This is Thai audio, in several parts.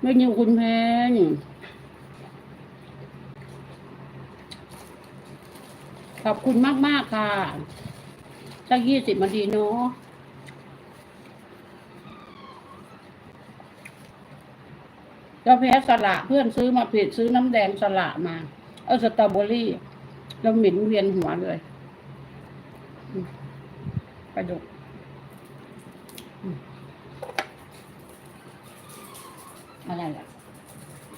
ไม่ยิวคุณเพนขอบคุณมากมากค่ะสักยี่สิบนาทีเนาะเราแพ้สละเพื่อนซื้อมาผิดซื้อน้ำแดงสละมา เอาสตรอเบอรี่ เราหมิ่นเวียนหัวเลยอืมกระดูก อะไรล่ะ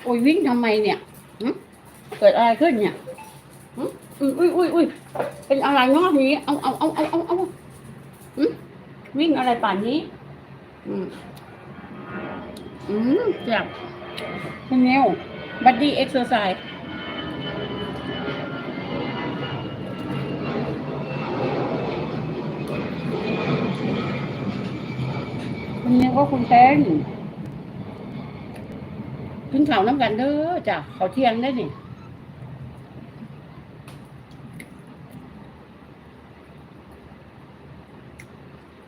โอ้ยวิ่งทำไมเนี่ยเกิดอะไรขึ้นเนี่ยหึอุ้ยอุ้ยอุ้ยเป็นอะไรงอกนี้เอาเอาเอาเอาเอาเอาวิ่งอะไรป่านนี้ อืมอืมเจ็บคุณนิวบัดดี้เอ็กซ์เซอร์ไซส์คุณนิวก็คุณเต้น กินข้าวน้ำกันเด้อจ้ะเขาวเที่ยงได้นี่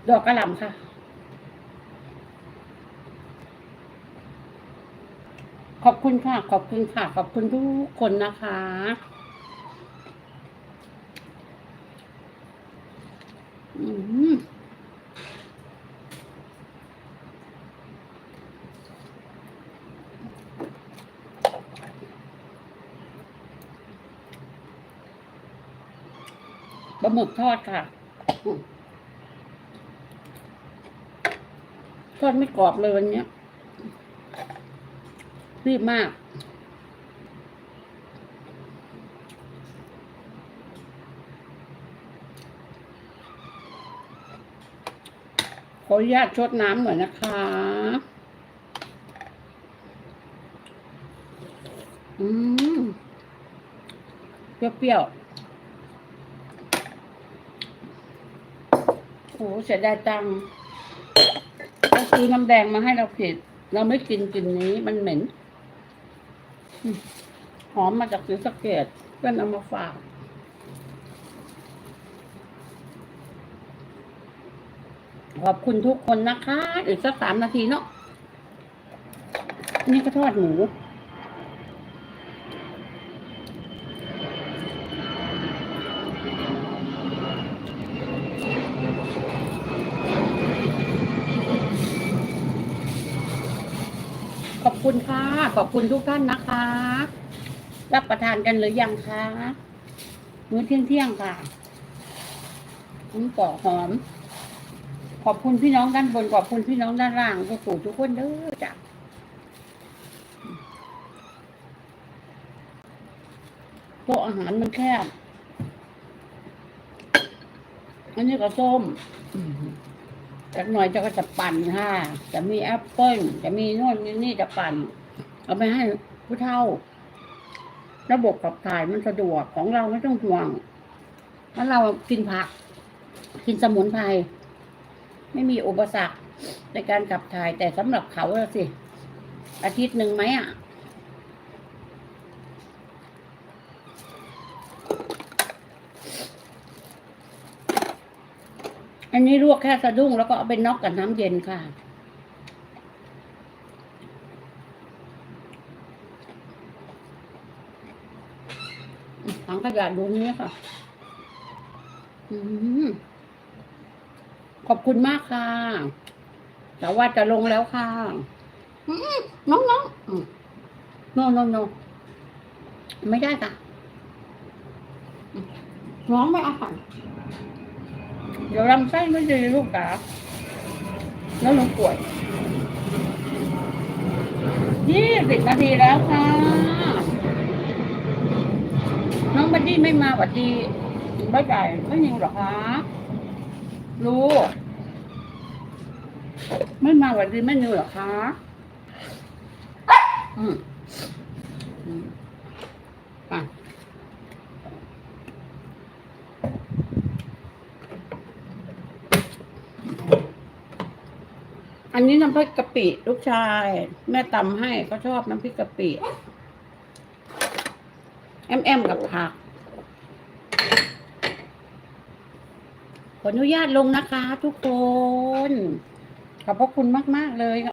ดอกกระหล่ำค่ะขอบคุณค่ะ ขอบคุณค่ะ ขอบคุณทุกคนนะคะ อืม ปลาหมึกทอดค่ะ ทอดไม่กรอบเลยวันนี้รีบมาก ขออนุญาตชดน้ำหน่อยนะคะ อืม เปรี้ยวๆโห เสียดายจังต้องซื้อน้ำแดงมาให้เราผิด เราไม่กินกลิ่นนี้มันเหม็น หอมมาจากศรีสะเกดเพื่อนเอามาฝากขอบคุณทุกคนนะคะ อีกสักสามนาทีเนาะนนี่ก็ทอดหมู คุณค่ะ ขอบคุณทุกท่านนะคะ รับประทานกันหรือยังคะมื้อเที่ยงเที่ยงค่ะน้ำปอกหอม ขอบคุณพี่น้องด้านบน ขอบคุณพี่น้องด้านล่างทุกผู้ทุกคนเด้อจ้ะโต๊ะอาหารมันแคบอันนี้ก็ส้ม จากหน่อยจะก็จะปั่นค่ะ จะมีแอปเปิ้ลจะมีโน่นมีนี่จะปั่น เอาไปให้ผู้เฒ่า ระบบขับถ่ายมันสะดวกของเราไม่ต้องห่วงถ้าเรากินผัก กินสมุนไพรไม่มีอุปสรรคในการขับถ่ายแต่สำหรับเขาอะสิ อาทิตย์หนึ่งไหมอะ อันนี้ลวกแค่สะดุ้งแล้วก็เอาไปน็อกกับน้ำเย็นค่ะ ถังขยะดูนี้ค่ะอืมขอบคุณมากค่ะ แต่ว่าจะลงแล้วค่ะน้องน้องอืมโนโนโนไม่ได้ค่ะ น้องไม่เอาค่ะ เดี๋ยวลำไส้ไม่ดีลูกจ๋าแล้วหนูป่วยยี่สิบนาทีแล้วค่ะ น้องบัดดี้ไม่มาหวัดดีบ๊ายบายไม่ยิงหรอคะลูกไม่มาหวัดดีไม่ยิงหรอคะอืมอืมอะ อันนี้น้ำพริกกะปิลูกชาย แม่ตำให้เขาชอบน้ำพริกกะปิแอมแอมกับผักขออนุญาตลงนะคะทุกคน ขอบพระคุณมาก ๆ เลย